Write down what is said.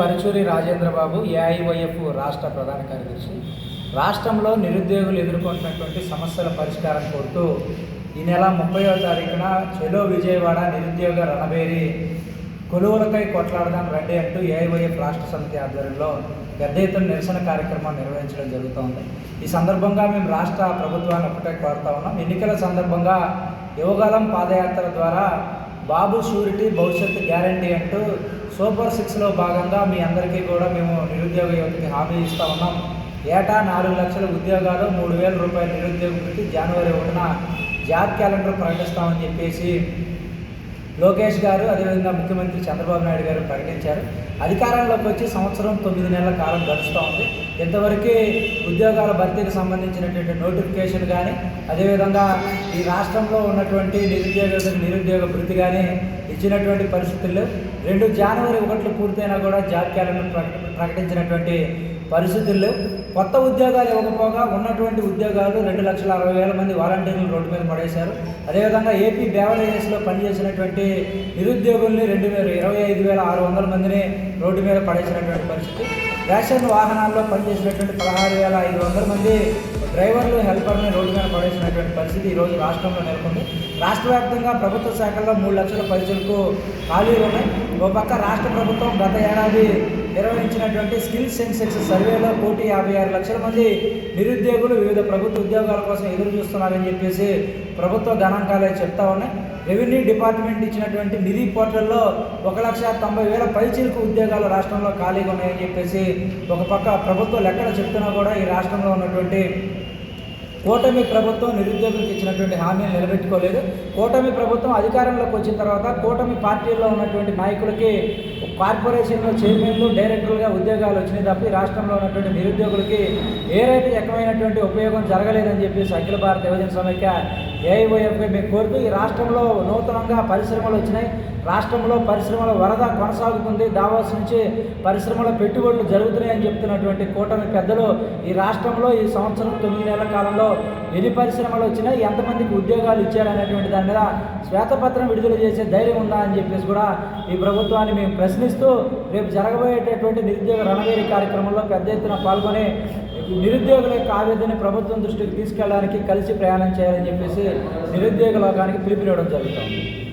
Paruchuri Rajendra Babu AIYF రాష్ట్ర ప్రధాన కార్యదర్శి. రాష్ట్రంలో నిరుద్యోగులు ఎదుర్కొంటున్నటువంటి సమస్యల పరిష్కారం కోరుతూ ఈ నెల ముప్పైవ తారీఖున చెలో విజయవాడ నిరుద్యోగ రణబేరి కొలువులకై కొట్లాడదాం రండి అంటూ ఏఐవైఎఫ్ రాష్ట్ర సమితి ఆధ్వర్యంలో పెద్ద ఎత్తున నిరసన కార్యక్రమం నిర్వహించడం జరుగుతోంది. ఈ సందర్భంగా మేము రాష్ట్ర ప్రభుత్వాన్ని ఒకటే కోరుతా ఉన్నాం. ఎన్నికల సందర్భంగా యువగలం పాదయాత్ర ద్వారా బాబు షూరిటీ భవిష్యత్తు గ్యారంటీ అంటూ సూపర్ సిక్స్లో భాగంగా మీ అందరికీ కూడా మేము నిరుద్యోగ యువతకి హామీ ఇస్తా ఉన్నాం. ఏటా నాలుగు లక్షల ఉద్యోగాలు మూడు వేల రూపాయల నిరుద్యోగ వృత్తి జనవరి ఒకటిన జాబ్ క్యాలెండర్ ప్రకటిస్తామని చెప్పేసి లోకేష్ గారు అదేవిధంగా ముఖ్యమంత్రి చంద్రబాబు నాయుడు గారు ప్రకటించారు అధికారంలోకి వచ్చి సంవత్సరం తొమ్మిది నెలల కాలం గడుస్తూ ఉంది. ఇంతవరకు ఉద్యోగాల భర్తీకి సంబంధించినటువంటి నోటిఫికేషన్ కానీ అదేవిధంగా ఈ రాష్ట్రంలో ఉన్నటువంటి నిరుద్యోగ నిరుద్యోగ భృతి కానీ ఇచ్చినటువంటి పరిస్థితుల్లో రెండు జనవరి ఒకట్లు పూర్తయినా కూడా జాబ్ క్యాలెండర్ ప్రకటించినటువంటి పరిస్థితుల్లో కొత్త ఉద్యోగాలు ఇవ్వకపోగా ఉన్నటువంటి ఉద్యోగాలు రెండు లక్షల అరవై వేల మంది వాలంటీర్లు రోడ్డు మీద పడేశారు. అదేవిధంగా ఏపీ బేవరేజెస్లో పనిచేసినటువంటి నిరుద్యోగుల్ని రెండు వేల ఇరవై ఐదు వేల ఆరు వందల మందిని రోడ్డు మీద పడేసినటువంటి పరిస్థితి. రేషన్ వాహనాల్లో పనిచేసినటువంటి పదహారు వేల ఐదు వందల మంది డ్రైవర్లు హెల్పర్ని రోడ్డు మీద పడేసినటువంటి పరిస్థితి ఈరోజు రాష్ట్రంలో నెలకొంది. రాష్ట్ర వ్యాప్తంగా ప్రభుత్వ శాఖల్లో మూడు లక్షల పరిచయలకు ఖాళీలు ఉన్నాయి. ఒక పక్క రాష్ట్ర ప్రభుత్వం గత ఏడాది నిర్వహించినటువంటి స్కిల్ సెన్సెక్స్ సర్వేలో కోటి యాభై ఆరు లక్షల మంది నిరుద్యోగులు వివిధ ప్రభుత్వ ఉద్యోగాల కోసం ఎదురు చూస్తున్నారని చెప్పేసి ప్రభుత్వ గణాంకాలే చెప్తా ఉన్నాయి. రెవెన్యూ డిపార్ట్మెంట్ ఇచ్చినటువంటి నిధి పోర్టల్లో ఒక లక్ష తొంభై వేల పైచిలకు ఉద్యోగాలు రాష్ట్రంలో ఖాళీగా ఉన్నాయని చెప్పేసి ఒక పక్క ప్రభుత్వ లెక్కలు చెప్తున్నా కూడా ఈ రాష్ట్రంలో ఉన్నటువంటి కూటమి ప్రభుత్వం నిరుద్యోగులకు ఇచ్చినటువంటి హామీలు నిలబెట్టుకోలేదు. కూటమి ప్రభుత్వం అధికారంలోకి వచ్చిన తర్వాత కూటమి పార్టీల్లో ఉన్నటువంటి నాయకులకి కార్పొరేషన్లో చైర్మన్లు డైరెక్టర్లుగా ఉద్యోగాలు వచ్చినాయి తప్ప ఈ రాష్ట్రంలో ఉన్నటువంటి నిరుద్యోగులకి ఏదైతే రకమైనటువంటి ఎక్కమైనటువంటి ఉపయోగం జరగలేదని చెప్పేసి అఖిల భారత యువజన సమైక్య ఏఐఓఎఫ్ఐ మేము కోరుతూ ఈ రాష్ట్రంలో నూతనంగా పరిశ్రమలు వచ్చినాయి. రాష్ట్రంలో పరిశ్రమల వరద కొనసాగుతుంది. దావాస్ నుంచి పరిశ్రమల పెట్టుబడులు జరుగుతున్నాయని చెప్తున్నటువంటి కూటమి పెద్దలు ఈ రాష్ట్రంలో ఈ సంవత్సరం తొమ్మిది నెలల కాలంలో ఎన్ని పరిశ్రమలు వచ్చినాయి ఎంతమందికి ఉద్యోగాలు ఇచ్చారనేటువంటి దాని మీద శ్వేతపత్రం విడుదల చేసే ధైర్యం ఉందా అని చెప్పేసి కూడా ఈ ప్రభుత్వాన్ని మేము ప్రశ్నిస్తూ రేపు జరగబోయేటటువంటి నిరుద్యోగ రణవేరి కార్యక్రమంలో పెద్ద ఎత్తున పాల్గొని నిరుద్యోగుల యొక్క ఆవేదన ప్రభుత్వం దృష్టికి తీసుకెళ్ళడానికి కలిసి ప్రయాణం చేయాలని చెప్పేసి నిరుద్యోగ లోకానికి పిలుపునివ్వడం జరుగుతుంది.